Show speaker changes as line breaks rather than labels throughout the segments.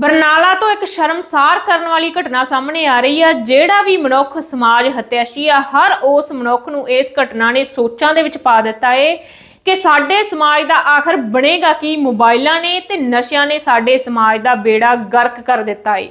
ਬਰਨਾਲਾ ਤੋਂ ਇੱਕ ਸ਼ਰਮਸਾਰ ਕਰਨ ਵਾਲੀ ਘਟਨਾ ਸਾਹਮਣੇ ਆ ਰਹੀ ਆ, ਜਿਹੜਾ ਵੀ ਮਨੁੱਖ, ਸਮਾਜ ਹਤਿਆਸ਼ੀ ਆ, ਹਰ ਉਸ ਮਨੁੱਖ ਨੂੰ ਇਸ ਘਟਨਾ ਨੇ ਸੋਚਾਂ ਦੇ ਵਿੱਚ ਪਾ ਦਿੱਤਾ ਏ ਕਿ ਸਾਡੇ ਸਮਾਜ ਦਾ ਆਖਰ ਬਣੇਗਾ ਕੀ, ਮੋਬਾਈਲਾਂ ਨੇ ਤੇ ਨਸ਼ਿਆਂ ਨੇ ਸਾਡੇ ਸਮਾਜ ਦਾ ਬੇੜਾ ਗਰਕ ਕਰ ਦਿੱਤਾ ਏ।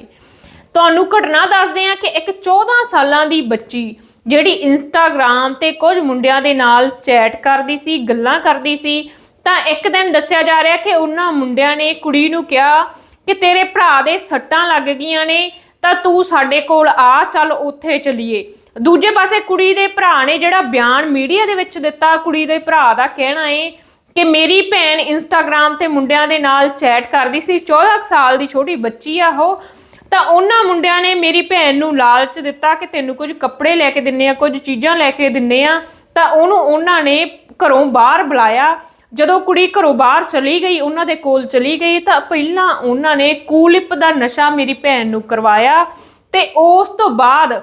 ਤੁਹਾਨੂੰ ਘਟਨਾ ਦੱਸਦੇ ਹਾਂ ਕਿ ਇੱਕ 14 ਸਾਲਾਂ ਦੀ ਬੱਚੀ, ਜਿਹੜੀ ਇੰਸਟਾਗ੍ਰam ਤੇ ਕੁਝ ਮੁੰਡਿਆਂ ਦੇ ਨਾਲ ਚੈਟ ਕਰਦੀ ਸੀ, ਗੱਲਾਂ ਕਰਦੀ ਸੀ, ਤਾਂ ਇੱਕ ਦਿਨ ਦੱਸਿਆ ਜਾ ਰਿਹਾ ਕਿ ਉਹਨਾਂ ਮੁੰਡਿਆਂ ਨੇ ਕੁੜੀ ਨੂੰ ਕਿਹਾ ਕਿ ਤੇਰੇ ਭਰਾ ਦੇ ਸੱਟਾਂ ਲੱਗ ਗਈਆਂ ਨੇ, ਤਾਂ ਤੂੰ ਸਾਡੇ ਕੋਲ ਆ, ਚੱਲ ਉੱਥੇ ਚਲੀਏ। ਦੂਜੇ ਪਾਸੇ ਕੁੜੀ ਦੇ ਭਰਾ ਨੇ ਜਿਹੜਾ ਬਿਆਨ ਮੀਡੀਆ ਦੇ ਵਿੱਚ ਦਿੱਤਾ, ਕੁੜੀ ਦੇ ਭਰਾ ਦਾ ਕਹਿਣਾ ਏ ਕਿ ਮੇਰੀ ਭੈਣ ਇੰਸਟਾਗ੍ਰam ਤੇ ਮੁੰਡਿਆਂ ਦੇ ਨਾਲ ਚੈਟ ਕਰਦੀ ਸੀ 14 ਕੁ ਸਾਲ ਦੀ ਛੋਟੀ ਬੱਚੀ ਆ ਉਹ। ਤਾਂ ਉਹਨਾਂ ਮੁੰਡਿਆਂ ਨੇ ਮੇਰੀ ਭੈਣ ਨੂੰ ਲਾਲਚ ਦਿੱਤਾ ਕਿ ਤੈਨੂੰ ਕੁਝ ਕੱਪੜੇ ਲੈ ਕੇ ਦਿੰਨੇ ਆ, ਕੁਝ ਚੀਜ਼ਾਂ ਲੈ ਕੇ ਦਿੰਨੇ ਆ। ਤਾਂ ਉਹਨੂੰ ਉਹਨਾਂ ਨੇ ਘਰੋਂ ਬਾਹਰ ਬੁਲਾਇਆ। ਜਦੋਂ ਕੁੜੀ ਘਰੋਂ ਬਾਹਰ ਚਲੀ ਗਈ, ਉਹਨਾਂ ਦੇ ਕੋਲ ਚਲੀ ਗਈ, ਤਾਂ ਪਹਿਲਾਂ ਉਹਨਾਂ ਨੇ ਕੂਲਿਪ ਦਾ ਨਸ਼ਾ ਮੇਰੀ ਭੈਣ ਨੂੰ ਕਰਵਾਇਆ ਤੇ ਉਸ ਤੋਂ ਬਾਅਦ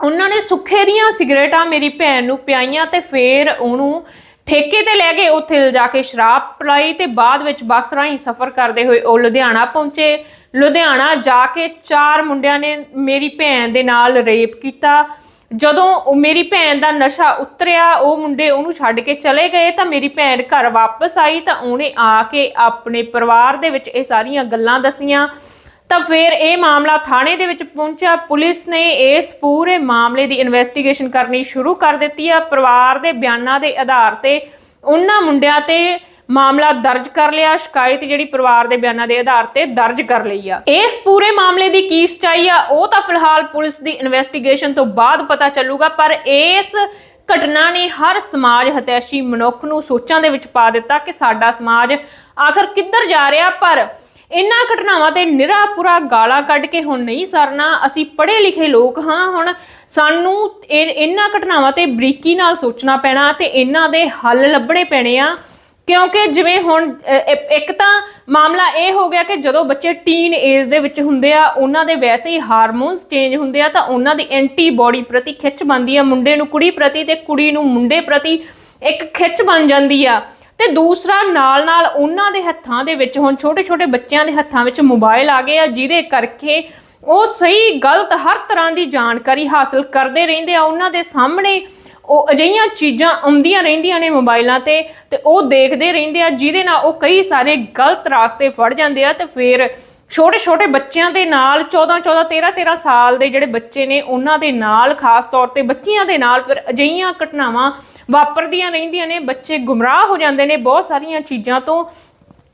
ਉਹਨਾਂ ਨੇ ਸੁੱਖੇ ਦੀਆਂ ਸਿਗਰਟਾਂ ਮੇਰੀ ਭੈਣ ਨੂੰ ਪਿਆਈਆਂ ਤੇ ਫੇਰ ਉਹਨੂੰ ਠੇਕੇ ਤੇ ਲੈ ਗਏ, ਉੱਥੇ ਲਿਜਾ ਕੇ ਸ਼ਰਾਬ ਪਲਾਈ ਤੇ ਬਾਅਦ ਵਿੱਚ ਬੱਸ ਰਾਹੀਂ ਸਫ਼ਰ ਕਰਦੇ ਹੋਏ ਉਹ ਲੁਧਿਆਣਾ ਪਹੁੰਚੇ। ਲੁਧਿਆਣਾ ਜਾ ਕੇ ਚਾਰ ਮੁੰਡਿਆਂ ਨੇ ਮੇਰੀ ਭੈਣ ਦੇ ਨਾਲ ਰੇਪ ਕੀਤਾ। ਜਦੋਂ ਮੇਰੀ ਭੈਣ ਦਾ ਨਸ਼ਾ ਉਤਰਿਆ, ਉਹ ਮੁੰਡੇ ਉਹਨੂੰ ਛੱਡ ਕੇ ਚਲੇ ਗਏ, ਤਾਂ ਮੇਰੀ ਭੈਣ ਘਰ ਵਾਪਸ ਆਈ, ਤਾਂ ਉਹਨੇ ਆ ਕੇ ਆਪਣੇ ਪਰਿਵਾਰ ਦੇ ਵਿੱਚ ਇਹ ਸਾਰੀਆਂ ਗੱਲਾਂ ਦਸੀਆਂ। ਤਾਂ ਫਿਰ ਇਹ ਮਾਮਲਾ ਥਾਣੇ ਦੇ ਵਿੱਚ ਪਹੁੰਚਿਆ। ਪੁਲਿਸ ਨੇ ਇਸ ਪੂਰੇ ਮਾਮਲੇ ਦੀ ਇਨਵੈਸਟੀਗੇਸ਼ਨ ਕਰਨੀ ਸ਼ੁਰੂ ਕਰ ਦਿੱਤੀ ਆ। ਪਰਿਵਾਰ ਦੇ ਬਿਆਨਾਂ ਦੇ ਆਧਾਰ ਤੇ ਉਹਨਾਂ ਮੁੰਡਿਆਂ ਤੇ ਮਾਮਲਾ ਦਰਜ ਕਰ ਲਿਆ, ਸ਼ਿਕਾਇਤ ਜਿਹੜੀ ਪਰਿਵਾਰ ਦੇ ਬਿਆਨਾਂ ਦੇ ਆਧਾਰ ਤੇ ਦਰਜ ਕਰ ਲਈ ਆ। ਇਸ ਪੂਰੇ ਮਾਮਲੇ ਦੀ ਕੀ ਸਚਾਈ ਆ, ਉਹ ਤਾਂ ਫਿਲਹਾਲ ਪੁਲਿਸ ਦੀ ਇਨਵੈਸਟੀਗੇਸ਼ਨ ਤੋਂ ਬਾਅਦ ਪਤਾ ਚੱਲੂਗਾ, ਪਰ ਇਸ ਘਟਨਾ ਨੇ ਹਰ ਸਮਾਜ ਹਤੈਸ਼ੀ ਮਨੁੱਖ ਨੂੰ ਸੋਚਾਂ ਦੇ ਵਿੱਚ ਪਾ ਦਿੱਤਾ ਕਿ ਸਾਡਾ ਸਮਾਜ ਆਖਰ ਕਿੱਧਰ ਜਾ ਰਿਹਾ, ਪਰ ਇਹਨਾਂ ਘਟਨਾਵਾਂ ਤੇ ਨਿਰਾਪੁਰਾ ਗਾਲਾਂ ਕੱਢ ਕੇ ਹੁਣ ਨਹੀਂ ਸਰਨਾ। ਅਸੀਂ ਪੜ੍ਹੇ ਲਿਖੇ ਲੋਕ ਹਾਂ, ਹੁਣ ਸਾਨੂੰ ਇਹ- ਇਹਨਾਂ ਘਟਨਾਵਾਂ ਤੇ ਬਰੀਕੀ ਨਾਲ ਸੋਚਣਾ ਪੈਣਾ ਤੇ ਇਹਨਾਂ ਦੇ ਹੱਲ ਲੱਭਣੇ ਪੈਣੇ ਆ। ਕਿਉਂਕਿ ਜਿਵੇਂ ਹੁਣ ਅ, ਇੱਕ ਤਾਂ ਮਾਮਲਾ ਇਹ ਹੋ ਗਿਆ ਕਿ ਜਦੋਂ ਬੱਚੇ ਟੀਨ ਏਜ ਦੇ ਵਿੱਚ ਹੁੰਦੇ ਆ ਉਹਨਾਂ ਦੇ ਵੈਸੇ ਹੀ ਹਾਰਮੋਨਸ ਚੇਂਜ ਹੁੰਦੇ ਆ ਤਾਂ ਉਹਨਾਂ ਦੀ ਐਂਟੀਬਾਡੀ ਪ੍ਰਤੀ ਖਿੱਚ ਬਣਦੀ ਆ। ਮੁੰਡੇ ਨੂੰ ਕੁੜੀ ਪ੍ਰਤੀ ਤੇ ਕੁੜੀ ਨੂੰ ਮੁੰਡੇ ਪ੍ਰਤੀ ਇੱਕ ਖਿੱਚ ਬਣ ਜਾਂਦੀ ਆ। ਤੇ ਦੂਸਰਾ ਨਾਲ ਨਾਲ ਉਹਨਾਂ ਦੇ ਹੱਥਾਂ ਦੇ ਵਿੱਚ ਹੁਣ ਛੋਟੇ ਛੋਟੇ ਬੱਚਿਆਂ ਦੇ ਹੱਥਾਂ ਵਿੱਚ ਮੋਬਾਈਲ ਆ ਗਏ ਆ ਜਿਹਦੇ ਕਰਕੇ ਉਹ ਸਹੀ ਗਲਤ ਹਰ ਤਰ੍ਹਾਂ ਦੀ ਜਾਣਕਾਰੀ ਹਾਸਲ ਕਰਦੇ ਰਹਿੰਦੇ ਆ। ਉਹਨਾਂ ਦੇ ਸਾਹਮਣੇ ਉਹ ਅਜਿਹੀਆਂ ਚੀਜ਼ਾਂ ਆਉਂਦੀਆਂ ਰਹਿੰਦੀਆਂ ਨੇ ਮੋਬਾਈਲਾਂ ਤੇ ਤੇ ਉਹ ਦੇਖਦੇ ਰਹਿੰਦੇ ਆ, ਜਿਹਦੇ ਨਾਲ ਉਹ ਕਈ ਸਾਰੇ ਗਲਤ ਰਾਸਤੇ ਫੜ ਜਾਂਦੇ ਆ ਤੇ ਫਿਰ ਛੋਟੇ ਛੋਟੇ ਬੱਚਿਆਂ ਦੇ ਨਾਲ 14 14 13 13 ਸਾਲ ਦੇ ਜਿਹੜੇ ਬੱਚੇ ਨੇ, ਉਹਨਾਂ ਦੇ ਨਾਲ, ਖਾਸ ਤੌਰ ਤੇ ਬੱਚੀਆਂ ਦੇ ਨਾਲ ਫਿਰ ਅਜਿਹੀਆਂ ਘਟਨਾਵਾਂ ਵਾਪਰਦੀਆਂ ਰਹਿੰਦੀਆਂ ਨੇ, ਬੱਚੇ ਗੁੰਮਰਾਹ ਹੋ ਜਾਂਦੇ ਨੇ ਬਹੁਤ ਸਾਰੀਆਂ ਚੀਜ਼ਾਂ ਤੋਂ।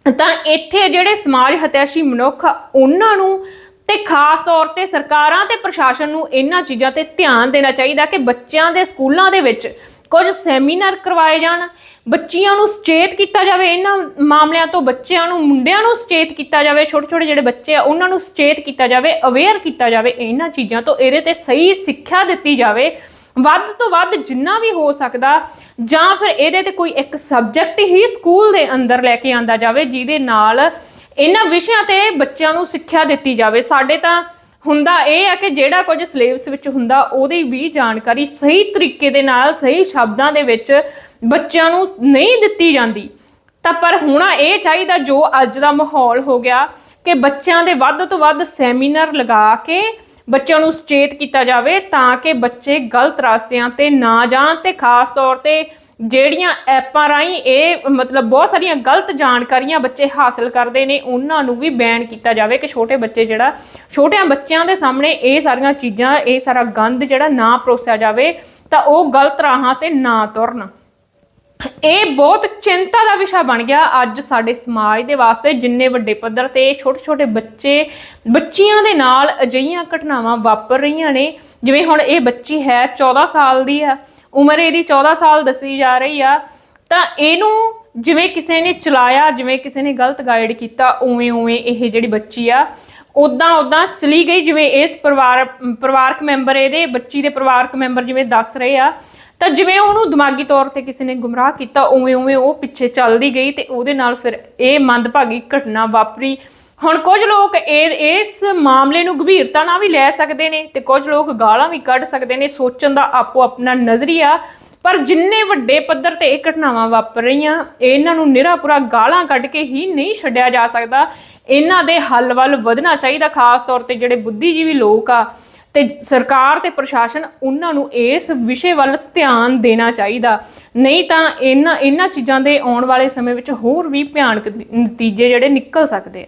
ਤਾਂ ਇੱਥੇ ਜਿਹੜੇ ਸਮਾਜ ਹਤਿਆਸ਼ੀ ਮਨੁੱਖ ਉਹਨਾਂ ਨੂੰ ਤੇ ਖਾਸ ਤੌਰ ਤੇ ਸਰਕਾਰਾਂ ਤੇ ਪ੍ਰਸ਼ਾਸਨ ਨੂੰ ਇਹਨਾਂ ਚੀਜ਼ਾਂ ਤੇ ਧਿਆਨ ਦੇਣਾ ਚਾਹੀਦਾ ਕਿ ਬੱਚਿਆਂ ਦੇ ਸਕੂਲਾਂ ਦੇ ਵਿੱਚ ਕੁਝ ਸੈਮੀਨਾਰ ਕਰਵਾਏ ਜਾਣ, ਬੱਚਿਆਂ ਨੂੰ ਸੁਚੇਤ ਕੀਤਾ ਜਾਵੇ ਇਹਨਾਂ ਮਾਮਲਿਆਂ ਤੋਂ, ਬੱਚਿਆਂ ਨੂੰ, ਮੁੰਡਿਆਂ ਨੂੰ ਸੁਚੇਤ ਕੀਤਾ ਜਾਵੇ ਛੋਟੇ ਛੋਟੇ ਜਿਹੜੇ ਬੱਚੇ ਆ, ਉਹਨਾਂ ਨੂੰ ਸੁਚੇਤ ਕੀਤਾ ਜਾਵੇ ਅਵੇਅਰ ਕੀਤਾ ਜਾਵੇ ਇਹਨਾਂ ਚੀਜ਼ਾਂ ਤੋਂ, ਇਹਦੇ ਤੇ ਸਹੀ ਸਿੱਖਿਆ ਦਿੱਤੀ ਜਾਵੇ, ਵੱਧ ਤੋਂ ਵੱਧ ਜਿੰਨਾ ਵੀ ਹੋ ਸਕਦਾ, ਜਾਂ ਫਿਰ ਇਹਦੇ ਤੇ ਕੋਈ ਇੱਕ ਸਬਜੈਕਟ ਹੀ ਸਕੂਲ ਦੇ ਅੰਦਰ ਲੈ ਕੇ ਆਂਦਾ ਜਾਵੇ, ਜਿਹਦੇ ਨਾਲ ਇਹਨਾਂ ਵਿਸ਼ਿਆਂ ਤੇ ਬੱਚਿਆਂ ਨੂੰ ਸਿੱਖਿਆ ਦਿੱਤੀ ਜਾਵੇ। ਸਾਡੇ ਤਾਂ ਹੁੰਦਾ ਇਹ ਆ ਕਿ ਜਿਹੜਾ ਕੁਝ ਸਿਲੇਬਸ ਵਿੱਚ ਹੁੰਦਾ, ਉਹਦੀ ਵੀ ਜਾਣਕਾਰੀ ਸਹੀ ਤਰੀਕੇ ਦੇ ਨਾਲ, ਸਹੀ ਸ਼ਬਦਾਂ ਦੇ ਵਿੱਚ ਬੱਚਿਆਂ ਨੂੰ ਨਹੀਂ ਦਿੱਤੀ ਜਾਂਦੀ। ਤਾਂ ਪਰ ਹੋਣਾ ਇਹ ਚਾਹੀਦਾ, ਜੋ ਅੱਜ ਦਾ ਮਾਹੌਲ ਹੋ ਗਿਆ, ਕਿ ਬੱਚਿਆਂ ਦੇ ਵੱਧ ਤੋਂ ਵੱਧ ਸੈਮੀਨਾਰ ਲਗਾ ਕੇ ਬੱਚਿਆਂ ਨੂੰ ਸੁਚੇਤ ਕੀਤਾ ਜਾਵੇ, ਤਾਂ ਕਿ ਬੱਚੇ ਗਲਤ ਰਸਤਿਆਂ ਤੇ ਨਾ ਜਾਣ ਤੇ ਖਾਸ ਤੌਰ ਤੇ ਜਿਹੜੀਆਂ ਐਪਾਂ ਰਾਹੀਂ ਇਹ ਮਤਲਬ ਬਹੁਤ ਸਾਰੀਆਂ ਗਲਤ ਜਾਣਕਾਰੀਆਂ ਬੱਚੇ ਹਾਸਲ ਕਰਦੇ ਨੇ, ਉਹਨਾਂ ਨੂੰ ਵੀ ਬੈਨ ਕੀਤਾ ਜਾਵੇ ਕਿ ਛੋਟੇ ਬੱਚੇ ਜਿਹੜਾ, ਛੋਟਿਆਂ ਬੱਚਿਆਂ ਦੇ ਸਾਹਮਣੇ ਇਹ ਸਾਰੀਆਂ ਚੀਜ਼ਾਂ, ਇਹ ਸਾਰਾ ਗੰਦ ਜਿਹੜਾ ਨਾ ਪਰੋਸਿਆ ਜਾਵੇ, ਤਾਂ ਉਹ ਗਲਤ ਰਾਹਾਂ ਤੇ ਨਾ ਤੁਰਨ। ਇਹ ਬਹੁਤ ਚਿੰਤਾ ਦਾ ਵਿਸ਼ਾ ਬਣ ਗਿਆ ਅੱਜ ਸਾਡੇ ਸਮਾਜ ਦੇ ਵਾਸਤੇ, ਜਿੰਨੇ ਵੱਡੇ ਪੱਧਰ ਤੇ ਛੋਟੇ ਛੋਟੇ ਬੱਚੇ, ਬੱਚੀਆਂ ਦੇ ਨਾਲ ਅਜਿਹੀਆਂ ਘਟਨਾਵਾਂ ਵਾਪਰ ਰਹੀਆਂ ਨੇ, ਜਿਵੇਂ ਹੁਣ ਇਹ ਬੱਚੀ ਹੈ 14 ਸਾਲ ਦੀ ਹੈ ਉਮਰ ਇਹਦੀ 14 ਸਾਲ ਦੱਸੀ ਜਾ ਰਹੀ ਆ, ਤਾਂ ਇਹਨੂੰ ਜਿਵੇਂ ਕਿਸੇ ਨੇ ਚਲਾਇਆ, ਜਿਵੇਂ ਕਿਸੇ ਨੇ ਗਲਤ ਗਾਈਡ ਕੀਤਾ, ਉਵੇਂ ਉਵੇਂ ਇਹ ਜਿਹੜੀ ਬੱਚੀ ਆ ਉਦਾਂ ਉਦਾਂ ਚਲੀ ਗਈ, ਜਿਵੇਂ ਇਸ ਪਰਿਵਾਰ, ਪਰਿਵਾਰਕ ਮੈਂਬਰ ਇਹਦੇ, ਬੱਚੀ ਦੇ ਪਰਿਵਾਰਕ ਮੈਂਬਰ ਜਿਵੇਂ ਦੱਸ ਰਹੇ ਆ, ਤਾਂ ਜਿਵੇਂ ਉਹਨੂੰ ਦਿਮਾਗੀ ਤੌਰ ਤੇ ਕਿਸੇ ਨੇ ਗੁੰਮਰਾਹ ਕੀਤਾ, ਉਵੇਂ ਉਵੇਂ ਉਹ ਪਿੱਛੇ ਚੱਲਦੀ ਗਈ ਤੇ ਉਹਦੇ ਨਾਲ ਫਿਰ ਇਹ ਮੰਦਭਾਗੀ ਘਟਨਾ ਵਾਪਰੀ। ਹੁਣ ਕੁਝ ਲੋਕ ਇਹ, ਇਸ ਮਾਮਲੇ ਨੂੰ ਗੰਭੀਰਤਾ ਨਾਲ ਵੀ ਲੈ ਸਕਦੇ ਨੇ ਤੇ ਕੁਝ ਲੋਕ ਗਾਲਾਂ ਵੀ ਕੱਢ ਸਕਦੇ ਨੇ, ਸੋਚਣ ਦਾ ਆਪੋ ਆਪਣਾ ਨਜ਼ਰੀਆ। ਪਰ ਜਿੰਨੇ ਵੱਡੇ ਪੱਧਰ ਤੇ ਇਹ ਘਟਨਾਵਾਂ ਵਾਪਰ ਰਹੀਆਂ, ਇਹਨਾਂ ਨੂੰ ਨਿਰਾਪੁਰਾ ਗਾਲਾਂ ਕੱਢ ਕੇ ਹੀ ਨਹੀਂ ਛੱਡਿਆ ਜਾ ਸਕਦਾ। ਇਹਨਾਂ ਦੇ ਹੱਲ ਵੱਲ ਵਧਣਾ ਚਾਹੀਦਾ ਖਾਸ ਤੌਰ ਤੇ ਜਿਹੜੇ ਬੁੱਧੀਜੀਵੀ ਲੋਕ ਆ ਤੇ ਸਰਕਾਰ ਤੇ ਪ੍ਰਸ਼ਾਸਨ, ਉਹਨਾਂ ਨੂੰ ਇਸ ਵਿਸ਼ੇ ਵੱਲ ਧਿਆਨ ਦੇਣਾ ਚਾਹੀਦਾ। ਨਹੀਂ ਤਾਂ ਇਹਨਾਂ ਇਹਨਾਂ ਚੀਜ਼ਾਂ ਦੇ ਆਉਣ ਵਾਲੇ ਸਮੇਂ ਵਿੱਚ ਹੋਰ ਵੀ ਭਿਆਨਕ ਨਤੀਜੇ ਜਿਹੜੇ ਨਿਕਲ ਸਕਦੇ ਆ।